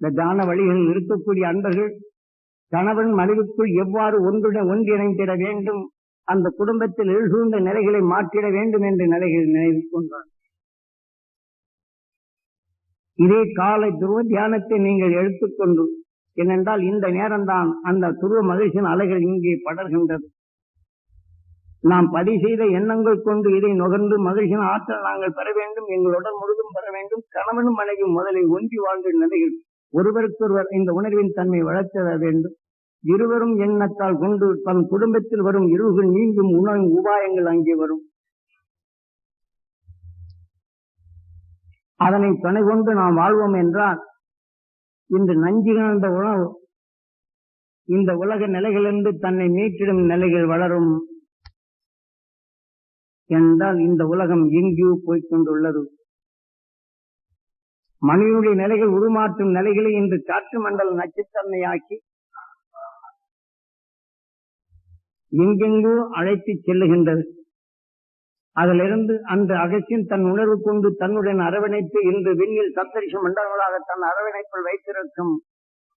இந்த தான வழிகளில் இருக்கக்கூடிய அன்பர்கள் கணவன் மனைவிக்குள் எவ்வாறு ஒன்றுடன் ஒன்றிணைந்திட வேண்டும்? அந்த குடும்பத்தில் எழுசூழ்ந்த நிலைகளை மாற்றிட வேண்டும் என்ற நிலைகள் நினைவு கொண்டார். இதே காலை துருவ தியானத்தை நீங்கள் எடுத்துக்கொண்டு ஏனென்றால் இந்த நேரம்தான் அந்த துருவ மகிழ்ச்சியின் அலைகள் இங்கே படர்கின்றது. நாம் பதிவு செய்த எண்ணங்கள் கொண்டு இதை நுகர்ந்து மகிழ்ச்சியின் ஆற்றல் நாங்கள் பெற வேண்டும் எங்களுடன் முழுதும் பெற வேண்டும் கணவனும் மனைவி முதலில் ஒன்றி வாழ்ந்த நிலையில் ஒருவருக்கொருவர் இந்த உணர்வின் தன்மை வளர்த்த வேண்டும். இருவரும் எண்ணத்தால் கொண்டு தன் குடும்பத்தில் வரும் இருவுகள் நீங்கும் உணவும் உபாயங்கள் அங்கே வரும். அதனை துணை கொண்டு நாம் வாழ்வோம் என்றால் இன்று நஞ்சு கலந்த உணவு இந்த உலக நிலைகளிலிருந்து தன்னை மீட்டிடும் நிலைகள் வளரும் என்றால் இந்த உலகம் எங்கேயோ போய்க் கொண்டுள்ளது. மனிதனுடைய நிலைகள் உருமாற்றும் நிலைகளை இன்று காற்று மண்டல நச்சுத்தன்மையாக்கி எங்கெங்கோ அழைத்து செல்லுகின்றது. அதிலிருந்து அந்த அகசியம் தன் உணர்வு கொண்டு தன்னுடன் அரவணைத்து இன்று விண்ணில் சப்தரிஷ மண்டலங்களாக தன் அரவணைப்பில் வைத்திருக்கும்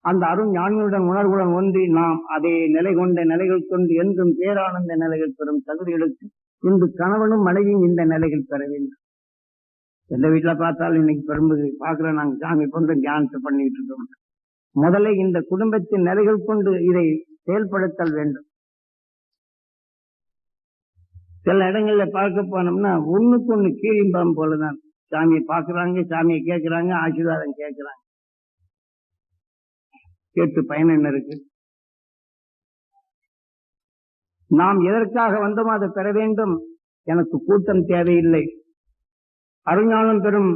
அந்த அருண் ஞானியுடன் உணர்வுடன் ஒன்றி நாம் அதே நிலை கொண்ட நிலைகள் கொண்டு என்றும் பேரானந்த நிலைகள் பெறும் தகுதிகளுக்கு இன்று கணவனும் மனைவியும் இந்த நிலைகள் பெற வேண்டும். எந்த வீட்டுல பார்த்தாலும் இன்னைக்கு பெரும்பு பாக்குற நாங்க சாமி கொண்டு தியானத்தை பண்ணிட்டு இருக்கோம். முதல்ல இந்த குடும்பத்தின் நிலைகள் கொண்டு இதை செயல்படுத்தல் வேண்டும். சில இடங்கள்ல பார்க்க போனோம்னா ஒண்ணுக்கு ஒண்ணு கீழிம்பம் போலதான். சாமியை பாக்குறாங்க சாமியை கேட்கிறாங்க ஆசீர்வாதம் கேட்கிறாங்க. கேட்டு பயன் என்ன இருக்கு? நாம் எதற்காக வந்தோமோ அதை பெற வேண்டும். எனக்கு கூட்டம் தேவையில்லை. அருஞானம் பெறும்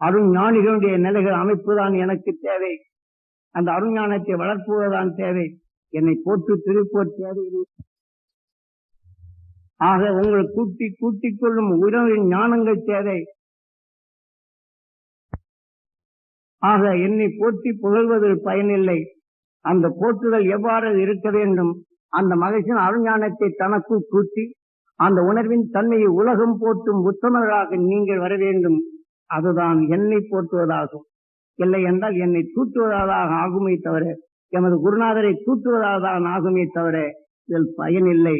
அருஞானிகளுடைய நிலைகள் அமைப்புதான் எனக்கு தேவை. அந்த அருஞானத்தை வளர்ப்புவதுதான் தேவை. என்னை போட்டு திருப்போர் தேவையில்லை. ஆக உங்கள் கூட்டி கூட்டிக் கொள்ளும் உறவின் ஞானங்கள் தேவை. ஆக என்னை போற்றி புகழ்வதில் பயனில்லை. அந்த போற்றுதல் எவ்வாறு இருக்க வேண்டும்? அந்த மகிழ்ச்சியின் அருஞானத்தை தனக்குள் கூட்டி அந்த உணர்வின் தன்மையை உலகம் போற்றும் உத்தமராக நீங்கள் வர வேண்டும். அதுதான் என்னை போற்றுவதாகும். இல்லை என்றால் என்னை தூற்றுவதாக ஆகுமே தவிர எமது குருநாதரை தூற்றுவதாக தான் ஆகுமே தவிர இதில் பயனில்லை.